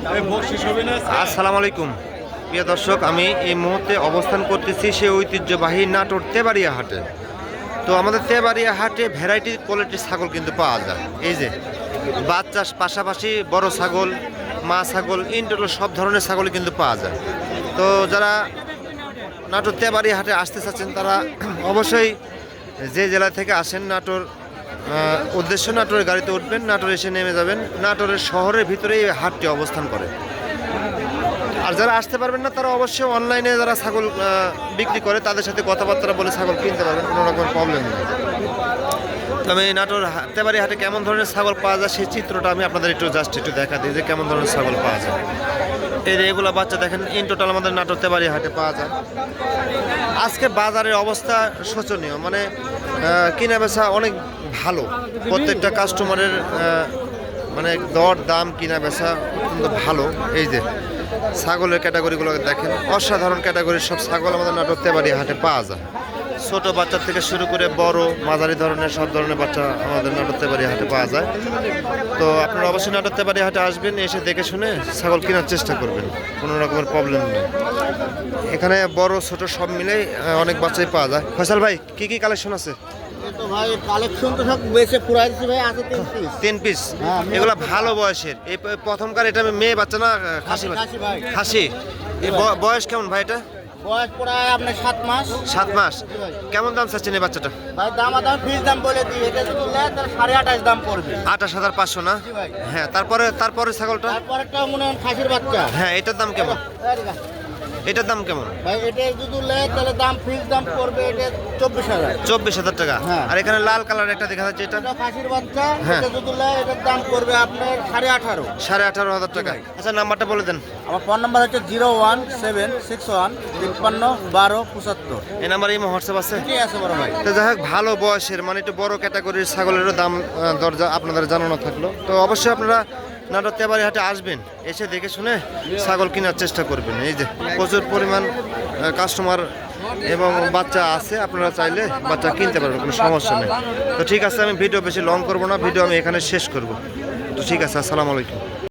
আসসালামু আলাইকুম। প্রিয় দর্শক, আমি এই মুহূর্তে অবস্থান করতেছি সেই ঐতিহ্যবাহী নাটোর তেবাড়িয়া হাটে। তো আমাদের তেবাড়িয়া হাটে ভ্যারাইটি কোয়ালিটির ছাগল কিন্তু পাওয়া যায়। এই যে বাচ্চা পাশাপাশি বড় ছাগল, মা ছাগল ইনটোলো সব ধরনের ছাগল কিন্তু পাওয়া যায়। তো যারা নাটোর তেবাড়িয়া হাটে আসতে চাচ্ছেন, তারা অবশ্যই যে জেলা থেকে আসেন নাটোর উদ্দেশ্য নাটোরের গাড়িতে উঠবেন, নাটোর এসে নেমে যাবেন। নাটোরের শহরের ভিতরেই এই হাটটি অবস্থান করে। আর যারা আসতে পারবেন না, তারা অবশ্যই অনলাইনে যারা ছাগল বিক্রি করে, তাদের সাথে কথাবার্তা বলে ছাগল কিনতে পারবেন, কোনো রকম প্রবলেম নেই। তবে নাটোর হাতেবাড়ি হাটে কেমন ধরনের ছাগল পাওয়া যায়, সেই চিত্রটা আমি আপনাদের একটু জাস্ট একটু দেখা দিই, যে কেমন ধরনের ছাগল পাওয়া যায়। এই এগুলো বাচ্চা দেখেন ইন টোটাল আমাদের নাটোর তেবাড়ি হাটে পাওয়া যায়। আজকে বাজারের অবস্থা শোচনীয় মানে কিনা বেচা অনেক প্রত্যেকটা কাস্টমারের মানে দর দাম কিনা বেচা ভালো। এই যে ছাগলের ক্যাটাগরিগুলো দেখেন অসাধারণ ক্যাটাগরির সব ছাগল আমাদের নাটকতে বাড়ি হাটে পাওয়া যায়। ছোট বাচ্চা থেকে শুরু করে বড় মাঝারি ধরনের সব ধরনের বাচ্চা আমাদের নাটকতে বাড়ি হাটে পাওয়া যায়। তো আপনারা অবশ্যই নাটকতে বাড়ি হাটে আসবেন এসে দেখে শুনে ছাগল কেনার চেষ্টা করবেন। কোনো রকমের প্রবলেম নেই। এখানে বড় ছোট সব আহ, অনেক বাচ্চাই পাওয়া যায়। ফয়সাল ভাই কি কি কালেকশন আছে? তো ভাই কালেকশন তো সব বেশি পুরাই দিচ্ছি ভাই আছে তিন পিস তিন পিস হ্যাঁ, এগুলো ভালো বয়সের। এই প্রথমকার এটা মেয়ে বাচ্চা না খাসি খাসি ভাই। খাসি। বয়স কেমন ভাই এটা? বয়স প্রায় আপনার সাত মাস। সাত মাস। কেমন দাম চাচ্ছেন এই বাচ্চাটা? ভাই দাম দাম বলে দিই। এটা যদি নেয় সাড়ে আঠাশ দাম পড়বে। আঠাশ হাজার পাঁচশো না? হ্যাঁ তারপরে তারপরে ছাগলটা? মনে হয় খাসির বাচ্চা। হ্যাঁ এটার দাম কেমন। এটার দাম কেমন? ভাই এটা যদি নেয় তাহলে দাম ফিস দাম পড়বে এটা চব্বিশ হাজার। চব্বিশ হাজার টাকা। হ্যাঁ। আর এখানে লাল কালার একটা দেখা যাচ্ছে এটা? খাসির বাচ্চা হ্যাঁ। যদি নেয় এটার দাম পড়বে আপনার সাড়ে আঠারো। সাড়ে আঠারো হাজার টাকা। আচ্ছা নাম্বারটা বলে দেন। আমার ফোন নাম্বার হচ্ছে zero one seven six one তিপ্পান্ন বারো পঁচাত্তর। এই নাম্বার এই হোয়াটসঅ্যাপ আছে? ঠিক আছে বড় ভাই। তো যাই হোক ভালো বয়সের মানে একটু বড় ক্যাটাগরির ছাগলেরও দাম দরজা আপনাদের জানানো থাকল। তো অবশ্যই আপনারা নাটক তেবারি হাটে আসবেন, এসে দেখে শুনে ছাগল কেনার চেষ্টা করবেন। এই যে প্রচুর পরিমাণ কাস্টমার এবং বাচ্চা আছে, আপনারা চাইলে বাচ্চা কিনতে পারবেন, কোনো সমস্যা নেই। তো ঠিক আছে, আমি ভিডিও বেশি লং করব না ভিডিও আমি এখানে শেষ করব। তো ঠিক আছে, আসসালামু আলাইকুম।